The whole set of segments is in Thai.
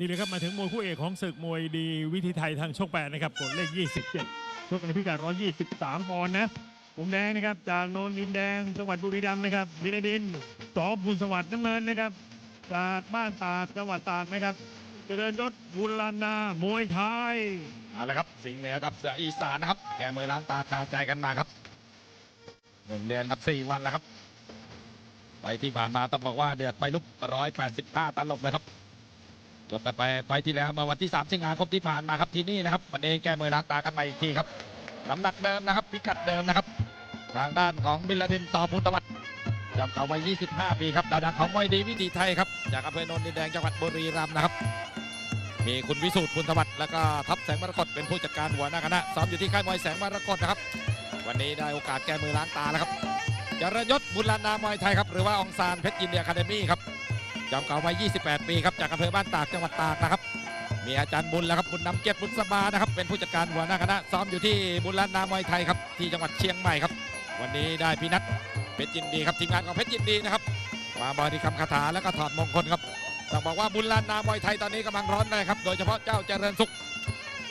นี่เลยครับมาถึงมวยคู่เอกของศึกมวยดีวิธีไทยทางช่องแปดนะครับกดเลข 27ชกกันในพิกัด 123ปอนด์นะมุมแดงนะครับ จากโนนดินแดงจังหวัดบุรีรัมย์นะครับดินดินสอบุญสวัสดิ์น้ำเงินนะครับจากบ้านตาดจังหวัดตากนะครับเจริญยศบุรณามวยไทยเอาละครับสิงห์เหนือกับเสืออีสานนะครับแกมือล้างตาคาใจกันมาครับหนึ่งเดือนครับสี่วันแล้วครับ ไปที่ผ่านมาต้องบอกว่าเดือดไปลุกร้อยแปดสิบห้าตันลบเลยครับ ไปไปไปที่แล้วเมาวันที่สามสิงหาคมที่ผ่านมาครับที่นี่นะครับวันนี้แก้มือล้างตากันมาอีกทีครับน้ำหนักเดิมนะครับ พิกัดเดิมนะครับ ทางด้านของบิลลาดินต่อพุทธวัฒน์จำเก่าวัย25 ปีครับดาวดังของมวยดีวิถีไทยครับจากอำเภอโนนดินแดงจังหวัดบุรีรัมย์นะครับ มีคุณวิสูตรคุณธวัฒน์แล้วก็ทัพแสงมรกตเป็นผู้จัดการหัวหน้าคณะซ้อมอยู่ที่ค่ายมวยแสงมรกตนะครับ วันนี้ได้โอกาสแก้มือล้างตาแล้วครับจรยศบุญลานามวยไทยครับหรือว่าองซานเพชรยินเดียคาเดมี่ครับ จอมเก่าวัย 28 ปีครับจากอำเภอบ้านตากจังหวัดตากนะครับ มีอาจารย์บุญแล้วครับบุญนำเกียรติบุญสบานะครับ เป็นผู้จัดการหัวหน้าคณะซ้อมอยู่ที่บุญลานามวยไทยครับที่จังหวัดเชียงใหม่ครับ วันนี้ได้พี่นัทเพชรยินดีครับทีมงานของเพชรยินดีนะครับ มาบริกรรมคาถาแล้วก็ถอดมงคลครับต้องบอกว่าบุญลานนามวยไทยตอนนี้กำลังร้อนเลยครับ โดยเฉพาะเจ้าเจริญสุข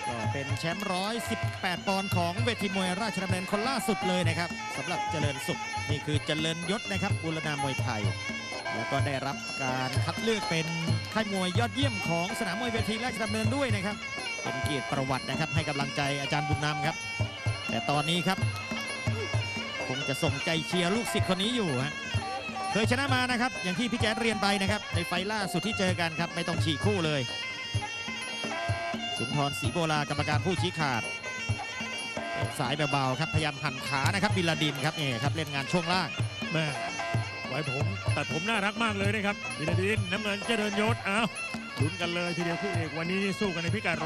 ก็เป็นแชมป์ร้อย18ปอนด์ของเวทีมวยราชดำเนินคนล่าสุดเลยนะครับสำหรับเจริญสุขนี่คือเจริญยศนะครับบุรณามวยไทย แล้วก็ได้รับการคัดเลือกเป็นค่ายมวยยอดเยี่ยมของสนามมวยเวทีราชดำเนินด้วยนะครับ เป็นเกียรติประวัตินะครับ ให้กำลังใจอาจารย์บุญนำครับ แต่ตอนนี้ครับ คงจะส่งใจเชียร์ลูกศิษย์คนนี้อยู่ฮะเคยชนะมานะครับ อย่างที่พี่แจ๊ดเรียนไปนะครับ ในไฟล่าสุดที่เจอกันครับ ไม่ต้องฉีกคู่เลย สุนทรศรีโบรากรรมการผู้ชี้ขาดสายเบาๆครับพยายามหันขานะครับบิลลาดินครับนี่ครับเล่นงานช่วงล่างแม่ ไว้ผมตัดผมน่ารักมากเลยนะครับดินดินน้ำเงินเจริญยศอ้าวลุ้นกันเลยทีเดียวคู่เอกวันนี้สู้กันในพิกัด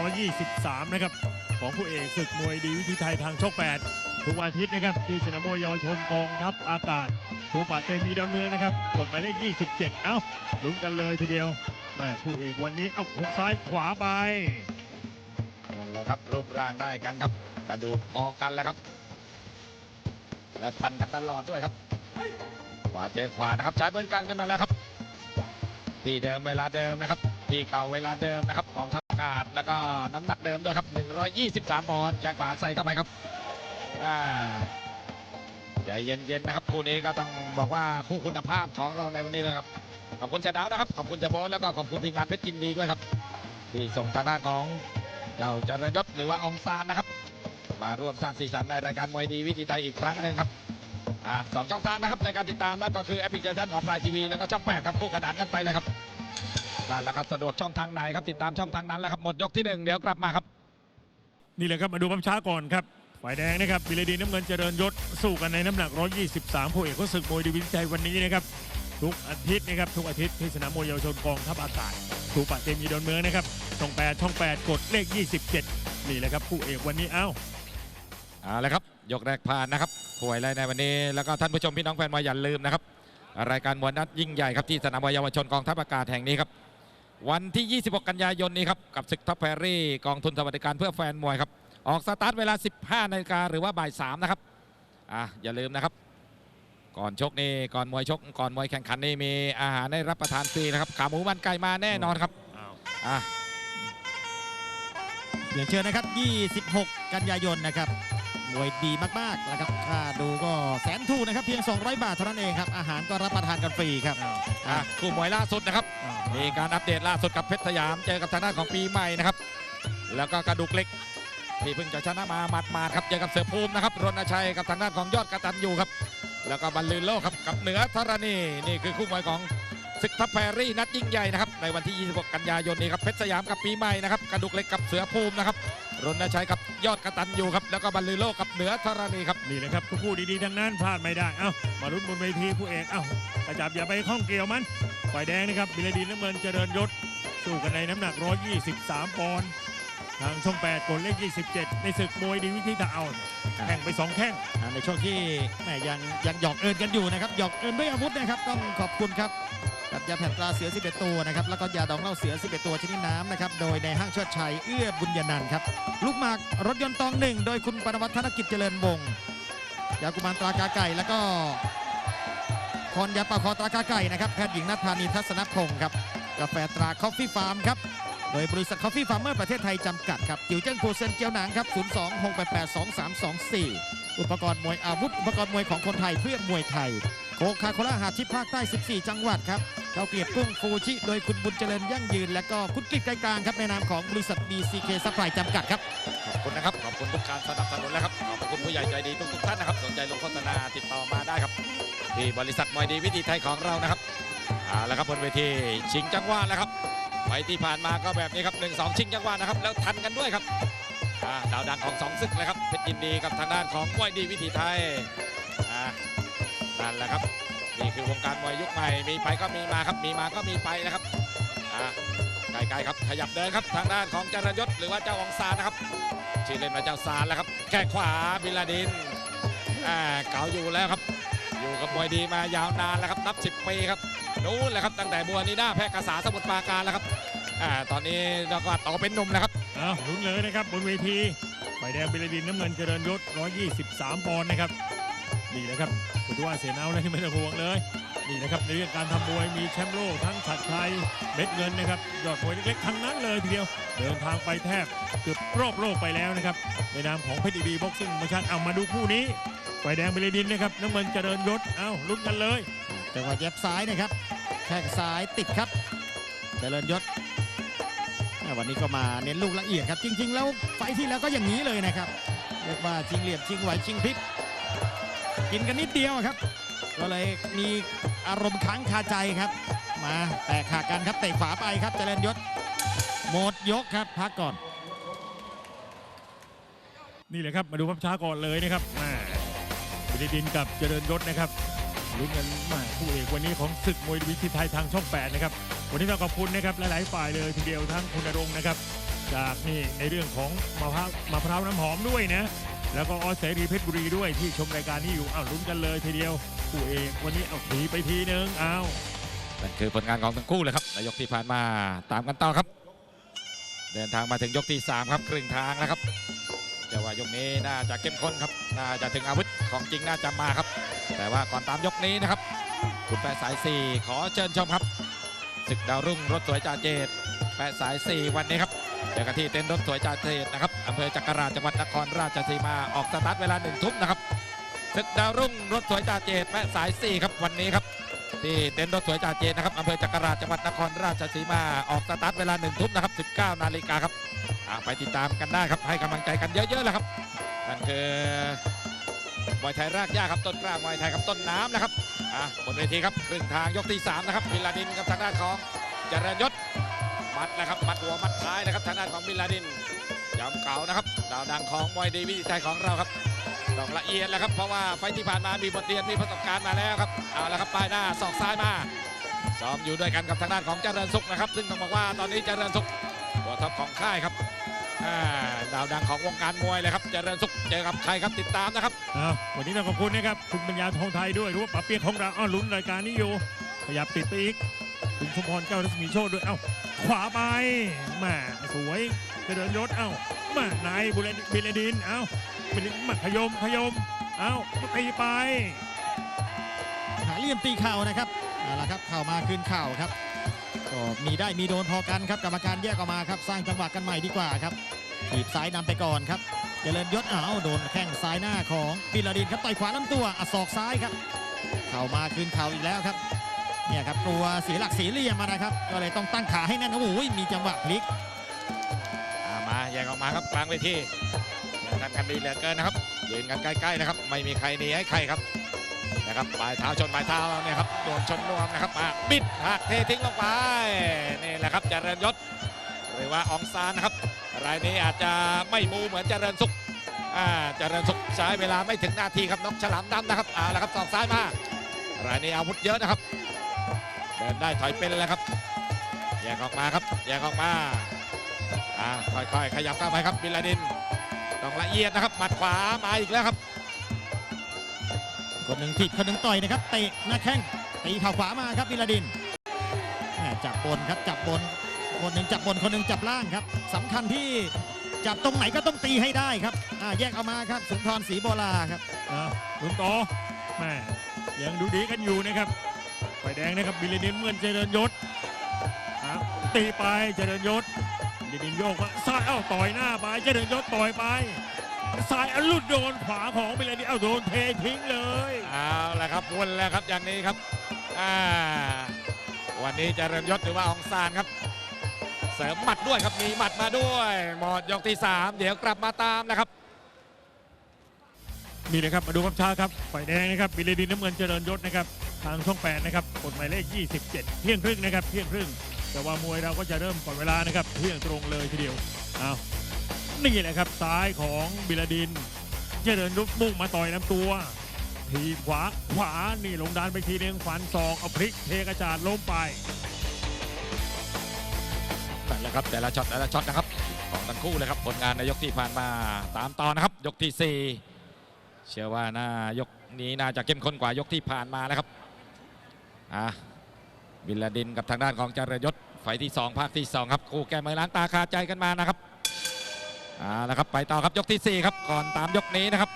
123 นะครับ ของคู่เอกศึกมวยดีวิธีไทยทางช่อง8ทุกวันอาทิตย์นะครับ ที่สนามมวยเยาวชนกองทัพอากาศทูปะเตมีดำเนินนะครับกดหมายเลข27 เอ้าลุ้นกันเลยทีเดียวแม่คู่เอกวันนี้เอาหุกซ้ายขวาไปนั่นแหละครับรูปร่างได้กันครับกระดูกพอกันแล้วครับ และพันกันตลอดด้วยครับ ขวาเจอขวานะครับใช้เบิ้ลกลางกันมาแล้วครับที่เดิมเวลาเดิมนะครับที่เก่าเวลาเดิมนะครับของทัพอากาศแล้วก็น้ำหนักเดิมด้วยครับ 123ปอนด์แจ้งขวาใส่เข้าไปครับอ่าใจเย็นๆนะครับคู่นี้ก็ต้องบอกว่าคู่คุณภาพของเราในวันนี้นะครับขอบคุณเจดาวนะครับขอบคุณเจโบทแล้วก็ขอบคุณทีมงานเพชรยินดีด้วยครับ ที่ส่งทางด้านของเจ้าเจริญยศหรือว่าองซานนะครับ มาร่วมสร้างสีสันในรายการมวยดีวิธีไทยอีกครั้งหนึงครับ อ่าสองช่องทางนะครับในการติดตามนั่นก็คือแอปพลิเคชันของไลน์ทีวีแล้วก็ช่องแปดครับคู่ขนานกันไปเลยครับนั่นแหละครับสะดวกช่องทางไหนครับติดตามช่องทางนั้นแหละครับหมดยกที่หนึ่งเดี๋ยวกลับมาครับ นี่แหละครับมาดูภาพช้าก่อนครับฝ่ายแดงนะครับบิลดีน้ำเงินเจริญยศสู้กันในน้ำหนัก 123คู่เอกเขาศึกมวยดีวิจัยวันนี้นะครับทุกอาทิตย์นะครับทุกอาทิตย์ที่สนามมวยเยาวชนกองทัพอากาศถูกปะเตมีดอนเมืองนะครับช่อง 8 ช่อง 8 กดเลข 27 นี่แหละครับคู่เอกวันนี้เอ้า เอาละครับ ยกแรกผ่านนะครับป่วยไรในวันนี้แล้วก็ท่านผู้ชมพี่น้องแฟนมวยอย่าลืมนะครับรายการมวยนัดยิ่งใหญ่ครับที่สนามมวยเยาวชนกองทัพอากาศแห่งนี้ครับวันที่ 26 กันยายนนี้ครับกับศึกท็อปแพรี่กองทุนสวัสดิการเพื่อแฟนมวยครับออกสตาร์ทเวลา 15 นาฬิกาหรือว่าบ่าย 3 นะครับอะอย่าลืมนะครับ ก่อนชกนี่ก่อนมวยชก ก่อนมวยแข่งขันนี่มีอาหารให้รับประทานฟรีนะครับขาหมูมันไก่มาแน่นอนครับอ้าวอะเรียนเชิญนะครับ 26 กันยายนนะครับ มวยดีมากๆนะครับค่าดูก็แสนถูกนะครับเพียง 200 บาทเท่านั้นเองครับ อาหารก็รับประทานกันฟรีครับอ้าวอะคู่มวยล่าสุดนะครับอ้าวมีการอัปเดตล่าสุดกับเพชรสยามเจอกับทางด้านของปีใหม่นะครับ แล้วก็กระดูกเหล็กที่เพิ่งจะชนะมาหมัดมาดๆครับเจอกับเสือภูมินะครับรณชัยกับทางด้านของยอดกระตันยูครับ แล้วก็บรรลือโลกครับกับเหนือธรณีนี่คือคู่มวยของศึกทัพแพรรี่นัดยิ่งใหญ่นะครับในวันที่ 26 กันยายนนี้ครับเพชรสยามกับปีใหม่นะครับกระดูกเหล็กกับเสือภูมินะครับรณชัยกับ ยอดกระตันยูครับ แล้วก็บรรลือโลกกับเหนือธรณีครับ นี่แหละครับทุกคู่ดีๆทั้งนั้นพลาดไม่ได้ เอ้ามาลุ้นบนเวทีคู่เอก เอ้ากระจับอย่าไปข้องเกี่ยวมัน ฝ่ายแดงนะครับบิลดีน้ำเงินเจริญยศ สู้กันในน้ำหนัก 123 ปอนด์ ทางช่อง 8กดเลข 27 ในศึกมวยดีวิธีตะเอาแข่งไป 2 แข้งอ่าในช่วงที่แหม่ยังยังหยอกเอินกันอยู่นะครับ หยอกเอินด้วยอาวุธนะครับ ต้องขอบคุณครับ กับยาแผ่นตราเสือ 11 ตัวนะครับแล้วก็ยาดองเหล้าเสือ 11 ตัวชนิดน้ำนะครับโดยในห้างเชิดชัยเอื้อบุญญานันท์ครับลูกหมากรถยนต์ตองหนึ่งโดยคุณปนวัฒนกิจเจริญวงศ์ยากุมารตรากาไก่แล้วก็พรยาปลาคอตรากาไก่นะครับแพทย์หญิงนัทธานีทัศนพงศ์ครับกาแฟตราคอฟฟี่ฟาร์มครับโดยบริษัท Coffee Farmer ประเทศไทยจำกัดครับจิ๋วเจิ้งผูเซนเจียวหนังครับ 02 688 2324 อุปกรณ์มวยอาวุธ อุปกรณ์มวยของคนไทยเพื่อมวยไทย โคคาโคล่าหาดที่ภาคใต้ 14 จังหวัดครับ เราเกลียบกุ้งฟูชิโดยคุณบุญเจริญยั่งยืน และก็คุณกฤษไกรกลางครับในนามของบริษัท BCK Supply จำกัดครับ ขอบคุณนะครับ ขอบคุณทุกการสนับสนุนแล้วครับ ขอบคุณผู้ใหญ่ใจดีทุกๆท่านนะครับ สนใจลงโฆษณาติดต่อมาได้ครับที่บริษัทมวยดีวิธีไทยของเรานะครับเอาละครับบนเวทีชิงจังหวะแล้วครับไปที่ผ่านมาก็แบบนี้ครับหนึ่งสองชิงจังหวะนะครับแล้วทันกันด้วยครับดาวดังของสองศึกเลยครับเพชรยินดีกับทางด้านของมวยดีวิธีไทยอ่านั่นแหละครับ คือวงการมวยยุคใหม่มีไปก็มีมาครับมีมาก็มีไปนะครับอ่าไกลๆครับขยับเดินครับทางด้านของเจริญยศหรือว่าเจ้าองซานะครับชื่อเล่นว่าเจ้าซานแล้วครับแข้งขวาบิลาดินอ่าเก่าอยู่แล้วครับ อยู่กับมวยดีมายาวนานแล้วครับนับ 10 ปีครับนู้นแหละครับตั้งแต่บัวนีด้าแพร่กษาสมุทรปราการแล้วครับอ่าตอนนี้เราก็โตเป็นหนุ่มแล้วครับอ้าวลุ้นเลยนะครับบนเวทีฝ่ายแดงเบลดินน้ำเงินเจริญยศ123 ปอนด์นะครับ นี่แหละครับคุณว่าเสียเอาเลยไม่ต้องห่วงเลย นี่นะครับในเรื่องการทำมวยมีแชมป์โลกทั้งฉัดชัยเม็ดเงินนะครับยอดมวยเล็กๆทั้งนั้นเลยทีเดียว เดินทางไปแทบเกือบรอบโลกไปแล้วนะครับในนามของเพชรดีบีบ็อกซิ่งมาชันเอามาดูคู่นี้ฝ่ายแดงเบลดินนะครับน้ำเงินเจริญยศเอาลุ้นกันเลยจังหวะเย็บซ้ายนะครับแข้งซ้ายติดครับ เจริญยศวันนี้ก็มาเน้นลูกละเอียดครับจริง ๆ แล้วไฟที่แล้วก็อย่างนี้เลยนะครับเรียกว่าชิงเหลี่ยมชิงไหวชิงพลิก กินกันนิดเดียวครับ ก็เลยมีอารมณ์ค้างคาใจครับ มาแตกขากันครับเตะขวาไปครับเจริญยศหมดยกครับพักก่อน นี่แหละครับมาดูภาพช้าก่อนเลยนะครับมาบิลดินกับเจริญยศนะครับลุ้นกันมาคู่เอกวันนี้ของศึกมวยวิธีไทยทางช่อง 8 นะครับ วันนี้ต้องขอบคุณนะครับหลายๆฝ่ายเลยทีเดียวทั้งคุณรงค์นะครับ จากนี่ในเรื่องของมะพร้าวมะพร้าวน้ำหอมด้วยนะ แล้วก็ออสเสรีเพชรบุรีด้วยที่ชมรายการนี้อยู่อ้าวลุ้นกันเลยทีเดียวคู่เอกวันนี้เอาถีไปทีนึงอ้าวนั่นคือผลงานของทั้งคู่เลยครับในยกที่ผ่านมาตามกันต่อครับ เดินทางมาถึงยกที่ 3 ครับครึ่งทางแล้วครับจะว่ายกนี้น่าจะเข้มข้นครับน่าจะถึงอาวุธของจริงน่าจะมาครับ แต่ว่าก่อนตามยกนี้นะครับคุณแปะสาย 4 ขอเชิญชมครับศึกดาวรุ่งรถสวยจ่าเจตแปะสาย 4 วันนี้ครับ เจอกันที่เต็นท์รถสวยจ่าเจตนะครับอำเภอจักราจังหวัดนครราชสีมาออกสตาร์ทเวลาหนึ่งทุ่มนะครับศึกดาวรุ่งรถสวยจ่าเจตแปะสาย4ครับวันนี้ครับที่เต็นท์รถสวยจ่าเจนนะครับอำเภอจักราจังหวัดนครราชสีมาออกสตาร์ทเวลาหนึ่งทุ่มนะครับ19นาฬิกาครับอ่าไปติดตามกันได้ครับให้กำลังใจกันเยอะๆเลยครับนั่นคือมวยไทยรากหญ้าครับต้นกล้ามวยไทยครับต้นน้ำนะครับอ่าบนเวทีครับครึ่งทางยกที่3นะครับบิลาดินกับทางด้านของจริญยศ มัดนะครับมัดหัวมัดท้ายนะครับทางด้านของบิลลาดินยำเก่านะครับดาวดังของมวยดีวิธีไทยของเราครับต้องละเอียดแล้วครับเพราะว่าไฟที่ผ่านมามีบทเรียนมีประสบการณ์มาแล้วครับเอาละครับปลายหน้าศอกซ้ายมาซ้อมอยู่ด้วยกันกับทางด้านของเจริญสุขนะครับ ซึ่งต้องบอกว่าตอนนี้เจริญสุขตัวท็อปของค่ายครับดาวดังของวงการมวยเลยครับเจริญสุขเจอกับใครครับติดตามนะครับวันนี้ต้องขอบคุณนะครับคุณปัญญาทองไทยด้วยรือว่าป๋าเปียกของเราอ้าวลุ้นรายการนี้อยู่ขยับติดไปอีกคุณชุมพรเจ้ารัศมีโชคด้วยเอ้า ขวาไปแมาสวยเจริญยศเอ้าแมานายบุเรนบิลดินเอ้าบิลดินมาขยมขยมเอ้าตีไปหาเหลี่ยมตีเข่านะครับเอาละครับเข่ามาคืนเข่าครับก็มีได้มีโดนพอกันครับกรรมการแยกออกมาครับ สร้างจังหวะกันใหม่ดีกว่าครับถีบซ้ายนำไปก่อนครับเจริญยศอ้าวโดนแข้งซ้ายหน้าของบิลลาดินครับต่อยขวาลำตัวอัดศอกซ้ายครับ เข่ามาคืนเข่าอีกแล้วครับ เนี่ยครับตัวเสียหลักเสียเหลี่ยมมานะครับ ก็เลยต้องตั้งขาให้แน่นโอ้โหมีจังหวะพลิกมาแยกออกมาครับกลางเวทีกันกันดีเหลือเกินนะครับยืนกันใกล้ๆนะครับ ไม่มีใครหนีให้ใครครับนะครับปลายเท้าชนปลายเท้าเนี่ยครับโดนชนนวมนะครับมาบิดหักเททิ้งลงไปนี่แหละครับเจริญยศหรือว่าองซานนะครับรายนี้อาจจะไม่มูเหมือนเจริญสุขอ่าเจริญสุขใช้เวลาไม่ถึงนาทีครับนกฉลามดำนะครับเอาละครับสองซ้ายมารายนี้อาวุธเยอะนะครับ เดินได้ถอยเป็นแล้วครับ แยกออกมาครับ แยกออกมาอ่าค่อยๆ ขยับเข้าไปครับบิลลาดิน ต้องละเอียดนะครับหมัดขวามาอีกแล้วครับ คนหนึ่งถีบคนหนึ่งต่อยนะครับเตะหน้าแข้งตีเข่าขวามาครับบิลลาดินแหม่จับบนครับจับบน คนหนึ่งจับบนคนหนึ่งจับล่างครับสำคัญที่จับตรงไหนก็ต้องตีให้ได้ครับอ่าแยกออกมาครับสุนทรศรีโบลาครับอ้าวลุ้นต่อแม่ยังดูดีกันอยู่นะครับ ไฟแดงนะครับบิลดินเมื่อนเจริญยศอ้าวตีไปเจริญยศบิลดินโยกมาซ้ายเอ้าต่อยหน้าไปเจริญยศต่อยไปซ้ายอลุดโดนขวาของบิลดินเอ้าโดนเททิ้งเลยเอาละครับวนแล้วครับอย่างนี้ครับอ่าวันนี้เจริญยศหรือว่าอองซานครับ เสริมหมัดด้วยครับมีหมัดมาด้วยหมดยกที่ 3 เดี๋ยวกลับมาตามนะครับนี่นะครับมาดูครับช้าครับฝ่ายแดงนะครับบิลดินน้ำเงินเจริญยศนะครับ ทางช่องแปดนะครับกฎหมายเลข 27 เที่ยงครึ่งนะครับเที่ยงครึ่ง แต่ว่ามวยเราก็จะเริ่มก่อนเวลานะครับเที่ยงตรงเลยทีเดียวเอานี่แหละครับซ้ายของบิลดินเจริญยศมุ่งมาต่อยน้ำตัว ทีขวาขวานี่ลงดานไปทีนึงฟันศอกเอาพลิกเทกระจาดล้มไปนั่นแหละครับแต่ละช็อตแต่ละช็อตนะครับของทั้งคู่เลยครับผลงานในยกที่ผ่านมาตามต่อนะครับ ยกที่ 4 เชื่อว่าน่ายกนี้น่าจะเข้มข้นกว่ายกที่ผ่านมานะครับ อะบิลลาดินกับทางด้านของจารยศไฟที่2ภาคที่2ครับคู่แก้มือล้างตาคาใจกันมานะครับอ่าละครับไปต่อครับยกทีสี่ 4 ครับก่อนตามยกนี้นะครับ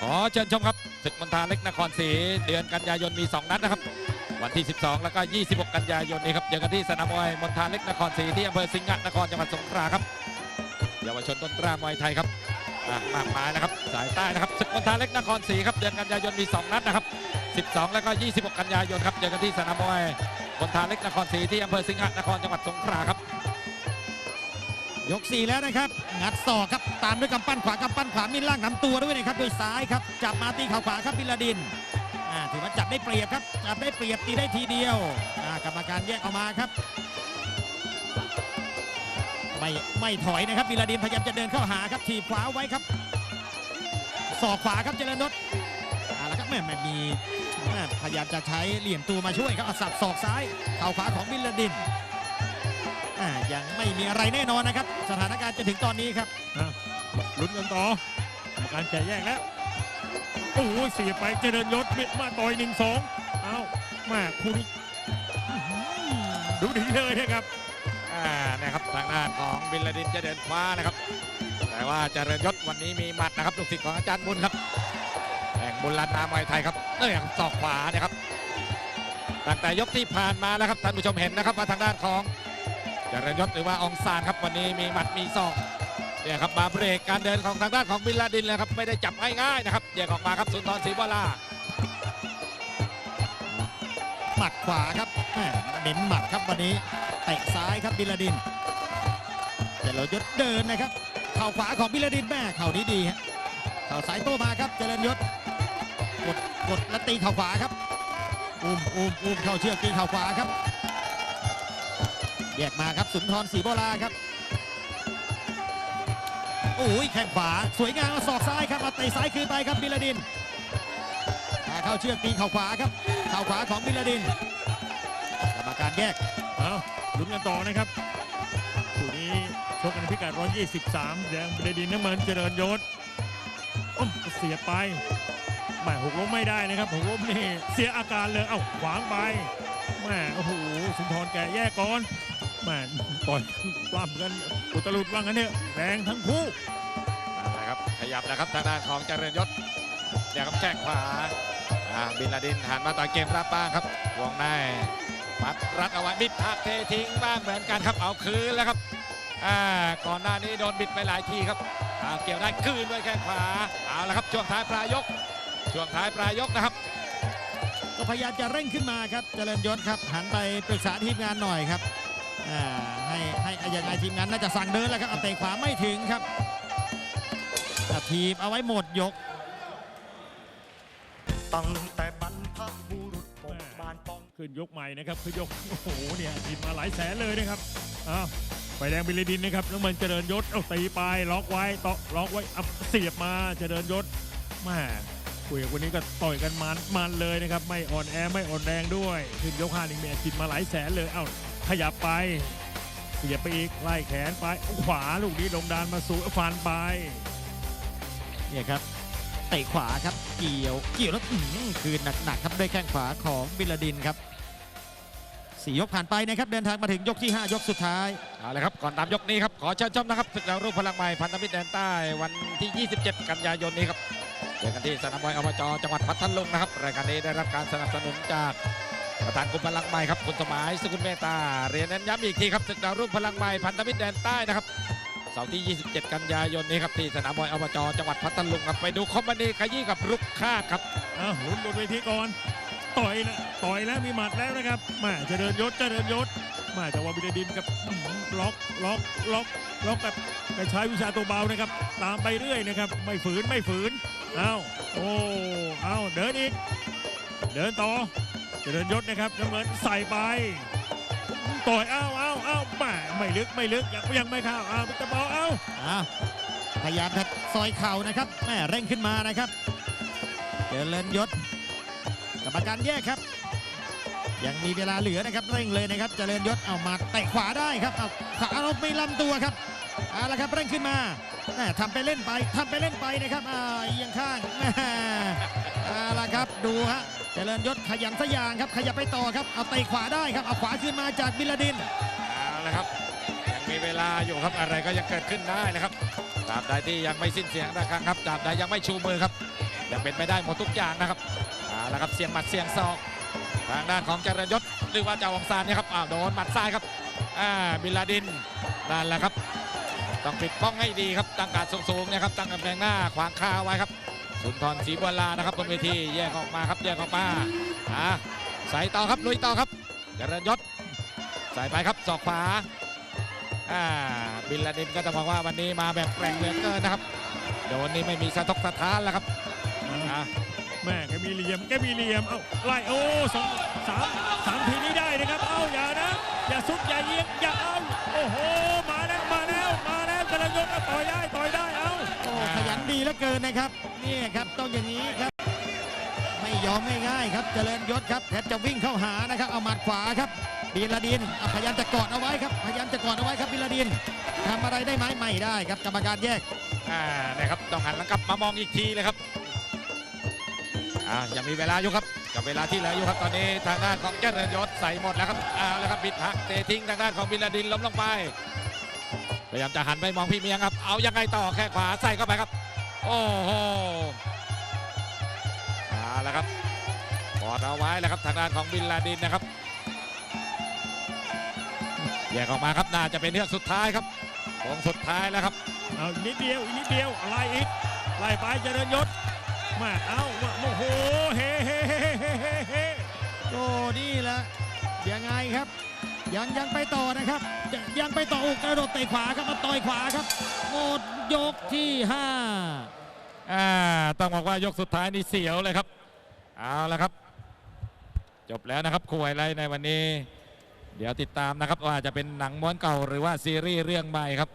ขอเชิญชมครับศึกมณฑาเล็กนครศรีเดือนกันยายนมี 2 นัดนะครับ วันที่ 12 แล้วก็ 26 กันยายนนี้ครับเจอกันที่สนามมวยมณฑาเล็กนครศรีที่อำเภอสิงห์นครจังหวัดสงขลาครับเยาวชนต้นกล้ามวยไทยครับมากมายนะครับสายใต้นะครับศึกมณฑาเล็กนครศรีครับเดือนกันยายนมี 2 นัดนะครับ 12 แล้วก็ 26 กันยายนครับเจอกันที่สนามมวยมณฑาเล็กนครศรีที่อำเภอสิงห์นครจังหวัดสงขลาครับ ยก 4 แล้วนะครับ งัดศอกครับตามด้วยกำปั้นขวากำปั้นขวามีล่างลำตัวด้วยนะครับด้วยซ้ายครับจับมาตีเข่าขวาครับบิลลาดินถือว่าจับได้เปรียบครับจับได้เปรียบตีได้ทีเดียวกรรมการแยกออกมาครับไม่ไม่ถอยนะครับบิลลาดินพยายามจะเดินเข้าหาครับถีบขวาไว้ครับศอกขวาครับเจริญนศเอาละครับแม่ไม่มี พยายามจะใช้เหลี่ยมตัวมาช่วยครับเอาสับศอกซ้ายเข่าขวาของบิลลาดินอ่ายังไม่มีอะไรแน่นอนนะครับ สถานการณ์จนถึงตอนนี้ครับลุ้นกันต่อกรรมการแจกแยกแล้วโอ้โหเสียบไปเจริญยศบิดมาต่อยหนึ่งสองเอ้ามาคู่นี้อื้อหือดูดีเลยนะครับอ่านะครับทางด้านของบิลลาดินจะเดินคว้านะครับ แต่ว่าเจริญยศวันนี้มีหมัดนะครับลูกศิษย์ของอาจารย์บุญครับแห่งบุญลันนามวยไทยครับ เนื่องศอกขวานะครับตั้งแต่ยกที่ผ่านมาแล้วครับท่านผู้ชมเห็นนะครับว่าทางด้านของจริญยศหรือว่าองซานครับวันนี้มีหมัดมีศอกเนี่ยครับมาเบรกการเดินของทางด้านของบิลลาดินเลยครับไม่ได้จับง่ายๆนะครับแยกออกมาครับสุนทรศรีวราหมัดขวาครับแม่เน้นหมัดครับวันนี้เตะซ้ายครับบิลาดินเจริญยศเดินนะครับ เข่าขวาของบิลาดินแม่เข่านี้ดีฮะเข่าซ้ายโตมาครับเจริญยศ กดกดและตีเข่าขวาครับอุ้มอุ้มอุ้มเข้าเชือกตีเข่าขวาครับแยกมาครับสุนทรศรีโบราครับโอ้ยแข้งขวาสวยงามมาศอกซ้ายครับมาเตะซ้ายคืนไปครับบิลาดินมาเข้าเชือกตีเข่าขวาครับเข่าขวาของบิลลดินกรรมการแยกเอาลุ้นกันต่อนะครับคู่นี้ชกกันพิกัด 123แดงเบรดินน้ำเงินเจริญยศอ้อมเสียไป แม่หกล้มไม่ได้นะครับหกล้มนี่เสียอาการเลยเอ้าขวางไปแม่โอ้โหสุนทรแกแยกก่อนแม่ต่อยปล้ำกันอุตลุดว่างั้นเถอะแรงทั้งคู่นะครับขยับนะครับทางด้านของเจริญยศเนี่ยครับแข้งขวาอ่าบินลาดินหันมาต่อยเกมรับบ้างครับวงในมัดรัดเอาไว้บิดหักเททิ้งบ้างเหมือนกันครับเอาคืนแล้วครับอ่าก่อนหน้านี้โดนบิดไปหลายทีครับเกี่ยวได้คืนด้วยแข้งขวาเอาละครับช่วงท้ายปลายยก ช่วงท้ายปลายยกนะครับ ก็พยายามจะเร่งขึ้นมาครับเจริญยศครับหันไปปรึกษาทีมงานหน่อยครับอ่าให้ให้ยังไงทีมงานน่าจะสั่งเดินแล้วครับเอาเตะขวาไม่ถึงครับอะทีมเอาไว้หมดยกตั้งแต่บรรพบุรุษปกบานป้องขึ้นยกใหม่นะครับคือยกโอ้โหเนี่ยดินมาหลายแสนเลยนะครับอ้าวไฟแดงบิลลิดินนะครับน้ำมันเจริญยศเอาตีไปล็อกไว้ต่อล็อกไว้เอาเสียบมาเจริญยศแม่ คุยกับคนนี้ก็ต่อยกันมันมันเลยนะครับ ไม่อ่อนแอไม่อ่อนแรงด้วย ขึ้นยกห้าหนึ่งเมียจินมาหลายแสนเลย เอ้าขยับไปเสียบไปอีกไล่แขนไปเอาขวาลูกนี้ลงดานมาสู่ฟันไปเนี่ยครับเตะขวาครับเกี่ยวเกี่ยวแล้วอื้อหือคืนหนักๆครับด้วยแข้งขวาของบิลลาดินครับสี่ยกผ่านไปนะครับเดินทางมาถึงยกที่ 5 ยกสุดท้ายเอาเลยครับก่อนตามยกนี้ครับขอเชิญชมนะครับศึกดาวรุ่งพลังใหม่พันธมิตรแดนใต้วันที่ 27 กันยายนนี้ครับ เจอกันที่สนามมวยอบจจังหวัดพัทลุงนะครับรายการนี้ได้รับการสนับสนุนจากประธานกลุ่มพลังใหม่ครับคุณสมัยสกุลเมตตาเรียนเน้นย้ำอีกทีครับศึกดาวรุ่งพลังใหม่พันธมิตรแดนใต้นะครับเสาร์ที่ 27 กันยายนนี้ครับที่สนามบอยอบจจังหวัดพัทลุงครับไปดูคอมบานีขยี้กับรุกคาดครับอ้าวลุ้นบนเวทีก่อนต่อยนะต่อยแล้วมีหมัดแล้วนะครับแมาเจริญยศเจริญยศแมาแต่ว่าบิดดินกับล็อกล็อกล็อกล็อกแบบใช้วิชาตัวเบานะครับ ตามไปเรื่อยนะครับ ไม่ฝืนไม่ฝืน อ้าวโอ้อ้าวเดินอีก เดินต่อเจริญยศนะครับน้ำเงินใส่ไปต่อยอ้าวอ้าวอ้าวแหม่ไม่ลึกไม่ลึกยังยังไม่เข้าอ้าวตะบออ้าวอะพยายามจะซอยเข่านะครับแม่เร่งขึ้นมานะครับ เจริญยศกรรมการแยกครับ ยังมีเวลาเหลือนะครับเร่งเลยนะครับ เจริญยศเอามาเตะขวาได้ครับเอาขาเอาไม่ลำตัวครับ เอาละครับเร่งขึ้นมาทำไปเล่นไปทำไปเล่นไปนะครับอ่าเอียงข้างแม่เอาละครับดูฮะเจริญยศขยันสยางครับ ขยับไปต่อครับเอาเตะขวาได้ครับเอาขวาขึ้นมาจากบิลลาดินเอาละครับยังมีเวลาอยู่ครับอะไรก็ยังเกิดขึ้นได้นะครับตราบใดที่ยังไม่สิ้นเสียงระฆังครับตราบใดยังไม่ชูมือครับยังเป็นไปได้หมดทุกอย่างนะครับเอาละครับเสียงหมัดเสียงศอกทางด้านของเจริญยศหรือว่าเจ้าองซานเนี่ยครับอ้าวโดนหมัดซ้ายครับอ่าบิลลาดินนั่นแหละครับ ต้องปิดป้องให้ดีครับตั้งการสูงๆนะครับตั้งกำแพงหน้าขวางคาไว้ครับสุนทรศรีบัวลานะครับบนเวทีแยกออกมาครับแยกออกมาอ่าใส่ต่อครับลุยต่อครับเจริญยศใส่ไปครับศอกขวาอ่าบินลาดินก็จะบอกว่าวันนี้มาแบบแกร่งเหลือเกินนะครับเดี๋ยววันนี้ไม่มีสะทกสะท้านแล้วครับอ่าแม่แกมีเหลี่ยมแกมีเหลี่ยมเอ้าไล่โอ้สองสามสามทีนี้ได้นะครับเอ้าอย่านะอย่าซุดอย่าเยียงอย่าเอาโอ้โห ลือเกินนะครับนี่ครับต้องอย่างนี้ครับไม่ยอมง่ายครับเจริญยศครับแทบจะวิ่งเข้าหานะครับเอาหมัดขวาครับบิลาดินอะพยายามจะกอดเอาไว้ครับพยายามจะกอดเอาไว้ครับบิลาดินทำอะไรได้ไหมไม่ได้ครับกรรมการแยกอ่านะครับต้องหันหลังกลับมามองอีกทีเลยครับอ่ายังมีเวลาอยู่ครับกับเวลาที่เหลืออยู่ครับตอนนี้ทางด้านของเจริญยศใส่หมดแล้วครับอ่าแล้วครับบิดหักเตะทิ้งทางด้านของบิลาดินล้มลงไปพยายามจะหันไปมองพี่เมียงครับ เอายังไงต่อแค่ขวาใส่เข้าไปครับ โอ้โหเอาละครับกอดเอาไว้แล้วครับทางด้านของบินลาดินนะครับแยกออกมาครับน่าจะเป็นเทือกสุดท้ายครับโค้งสุดท้ายแล้วครับเอาอีกนิดเดียวอีกนิดเดียวไล่อีกไล่ไปเจริญยศมาเอ้าว่าโอ้โหเฮ้เฮ้เฮ้เฮ้เฮ้เฮ้โอ้นี่แหละยังไงครับ ยังยังไปต่อนะครับ ยังยังไปต่อโอ้กระโดดเตะขวาครับมาต่อยขวาครับ หมดยกที่ห้าอ่าต้องบอกว่ายกสุดท้ายนี่เสียวเลยครับ เอาละครับ จบแล้วนะครับคุยไรในวันนี้ เดี๋ยวติดตามนะครับว่าจะเป็นหนังม้วนเก่าหรือว่าซีรีส์เรื่องใหม่ครับ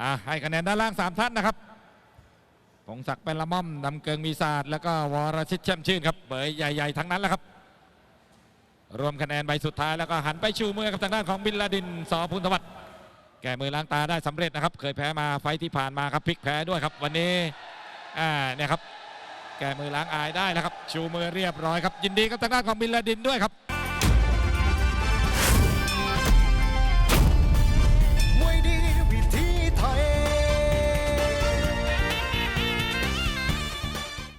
อ่าให้คะแนนด้านล่าง3ท่านนะครับพงศักดิ์เป็นละม่อมดำเกิงมีศาสตร์แล้วก็วรชิตแช่มชื่นครับเบยใหญ่ๆทั้งนั้นแหละครับ รวมคะแนนใบสุดท้ายแล้วก็หันไปชูมือกับทางด้านของบินลาดินสอพุนธวัฒน์ แก้มือล้างตาได้สำเร็จนะครับ เคยแพ้มาไฟท์ที่ผ่านมาครับพลิกแพ้ด้วยครับ วันนี้อ่าเนี่ยครับ แก้มือล้างอายได้แล้วครับ ชูมือเรียบร้อยครับ ยินดีกับทางด้านของบินลาดินด้วยครับ